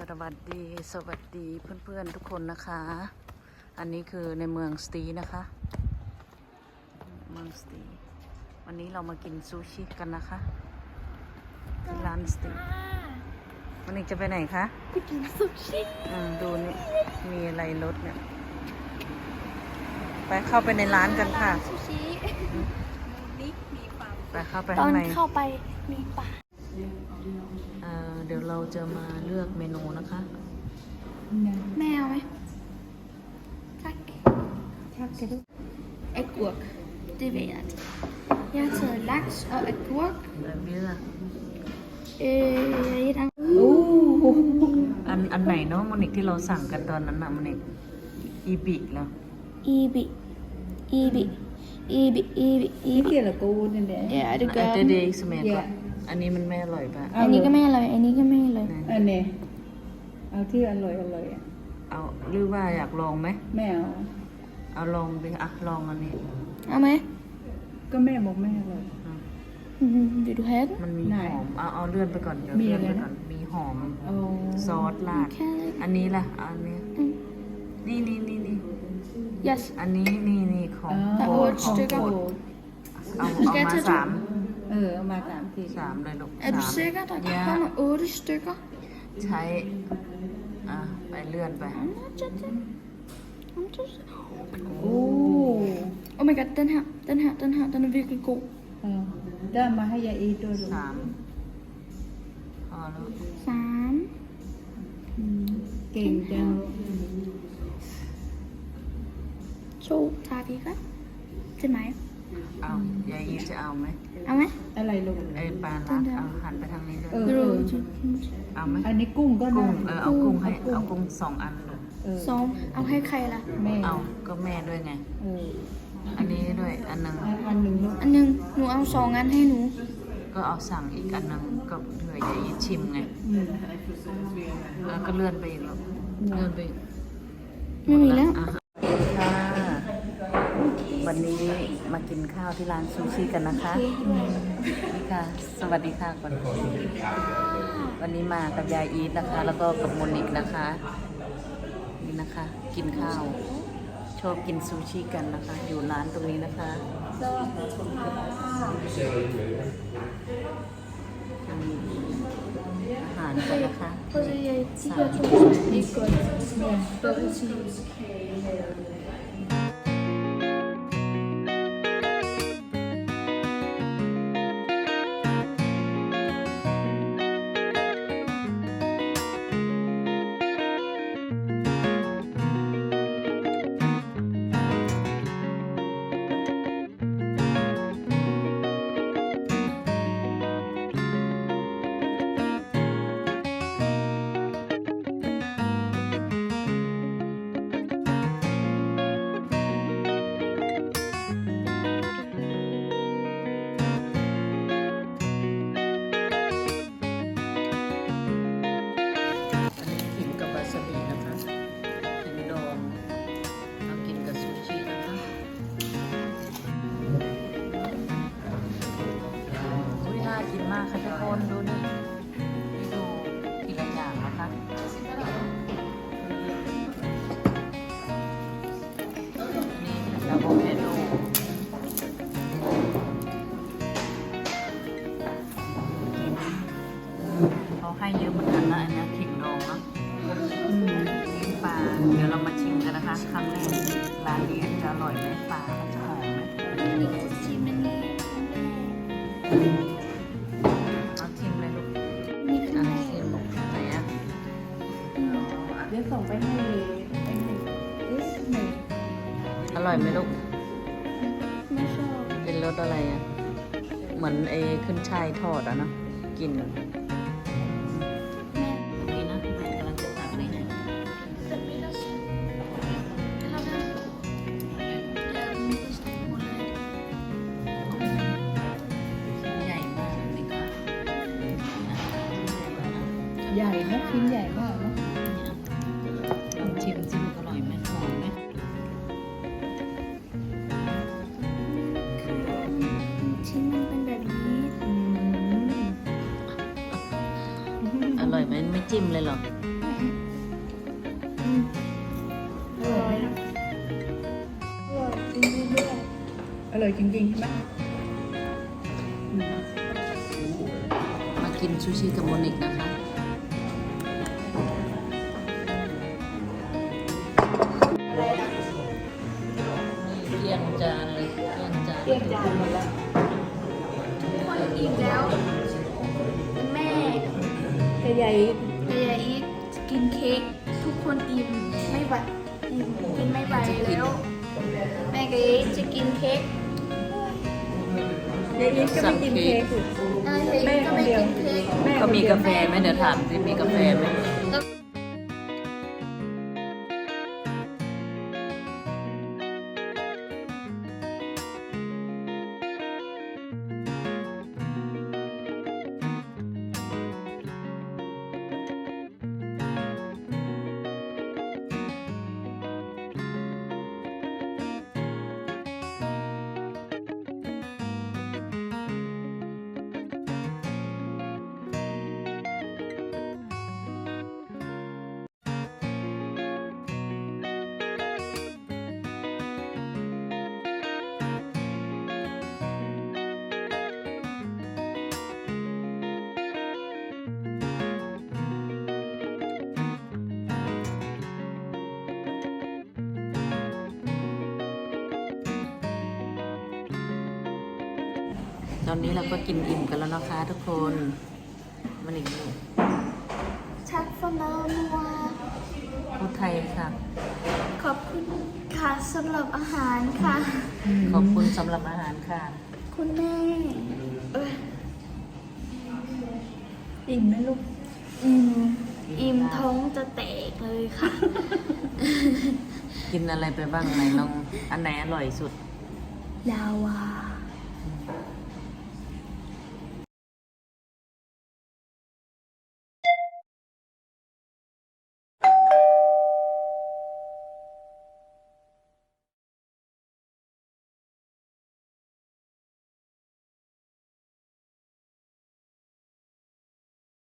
สวัสดีสวัสดีเพื่อนๆทุกคนนะคะ อันนี้คือในเมืองสตีนะคะ เมืองสตี วันนี้เรามากินซูชิกันนะคะที่ร้านสตีวันนี้จะไปไหนคะไปกินสุชิอืมดูนี่มีอะไรรถเนี่ย ไปเข้าไปในร้านกันค่ะสุชินี่มีปลาไปเข้าไปตอข้างนในเข้าไปมีปลา เอ่อเดี๋ยวเราจะมาเลือกเมนูนะคะ แมวไหมทักแอกวก det ved jeg ikke. Jeg har taget laks og agurk. แล้วเลือก Øh, et andet. อันอันไหนเนาะโมนิกที่เราสั่งกันตอนนั้นนะโมนิกอีบิเหรอ Ibi. Ibi. Ibi, Ibi, Ibi. Ikke eller gode, den der. Ja, det เอ gør อ เด den. เดย์สเมก Ja. อันนี้มันไม่อร่อยปะอันนี้ก็ไม่อร่อย อันนี้ก็ไม่อร่อย อันนี้เอาที่อร่อยอร่อยอะเอาหรือว่าอยากลองไหมแม่เอาเอาลองดิอะลองอันนี้ เอาไหมก็แม่บอกแม่อร่อยอะอืม Vil du have den? มันมีไหนหอม เอาเอาเลื่อนไปก่อนเดี๋ยวมีเลื่ออะนไรไปนะ ก่อนมีหอมเอาซอสราด Kan jeg ikke? อันนี้ล่ะ อันนี้อืมนี่นี่นี่นี่ Yes. อันนี้นี่นี่ของเอาโปรดโอ้ของสติ๊กเกโปอร์รดเอาเอามาสามเออเอามาสาม ทีสามเลยลูก Er du สาม sikker? Der Ja. kommer otte stykker. ใช้ อะ ไปเลื่อนไป I'm not judging. I'm just... โอ้ Oh my god, den her, den her, den her, den er virkelig god. เออได้มาให้ยายอีทด้วยลูกสามพอแล้ว Sam. อืมเก่งจัง To tager vi ikke? Til mig. เอายายอีจะเอาไหมเอาไหมอะไรลูกไอ้ปลาลักเอาหันไปทางนี้ด้วยเออ Vil เอ du อเอาไหมอันนี้กุ้งก็กุ้ได้งเออเอากุ้งให้เอากุ้งเอากุ้งสองอันลูกเออสองเอาให้ใครล่ะ แม่เอาก็แม่ด้วยไง เอออันนี้ด้วยอันหนึงอันอันหนึ่งลูกอันหนึงหนูเอาสองอันให้หนู ก็เอาสั่งอีกอันหนึงก็เผื่อยายอีชิมไงอืมแล้วก็เลื่อนไปอีกลูกเลื่อนไปอีกไม่มีแล้วอะค่ะวันนี้ มากินข้าวที่ร้านซูชิกันนะคะนี่ค่ะ สวัสดีค่ะก่อนวันนี้มากับยายอีทนะคะ แล้วก็กับโมนิกนะคะ นี่นะคะ กินข้าว ชอบกินซูชิกันนะคะ อยู่ร้านตรงนี้นะคะมีอาหารกันนะคะ คนดูนี่นี่ดูทีละอย่างนะคะนี่อะโวคาโดเขาให้เยอะเหมือนกันนะอันนี้ขิงดองเนอะอืมปลาเดี๋ยวเรามาชิมกันนะคะครั้งแรกร้านนี้จะอร่อยไหมปลาจะหอมไหมนี่จ ไหมลูก ไม่ชอบเป็นรสอะไรอะ เหมือนไอ้ขึ้นช่ายทอดอะเนอะกินแม่นี่นะแม่กำลังจะตักนี่นะแต่ไม่ได้ชอบแล้วก็อย่ามีผู้ชายคนไหนชิ้นใหญ่มากนี่ก็ใหญ่นะชิ้นใหญ่มาก อยไหมไม่จิ้มเลยเหรออร่อยนะอร่อยจริงๆด้อร่อยจริงๆใช่ไหมมากินซูชิกับโมนิกนะคะ เกลี้ยงจานเลยเกลี้ยงจานเกลี้ยงจานหมดแล้วทุกคนอิ่มแล้ว แต่ใหญ่แต่ยายอีทจะกินเค้กทุกคนอิ่มไม่ไหวอิ่มกินไม่ไหวแล้วแม่กับยายอีทจะกินเค้กยายอีทก็ไม่กินเค้กอยู่เออยายอีทก็ไม่กินเค้กแม่ก็มีกาแฟไหมเดี๋ยวถามสิมีกาแฟไหม ตอนนี้เราก็กินอิ่มกันแล้วนะคะทุกคนมันอีกลูกชักฟนานัวพูดไทยค่ะ ขอบคุณค่ะสำหรับอาหารค่ะ ขอบคุณสำหรับอาหารค่ะ คุณแม่เอ้ยอิ่มไหมลูกอิ่มอิ่มท้องจะแตกเลยค่ะ กินอะไรไปบ้างไหนลองอันไหนอร่อยสุด ลาวา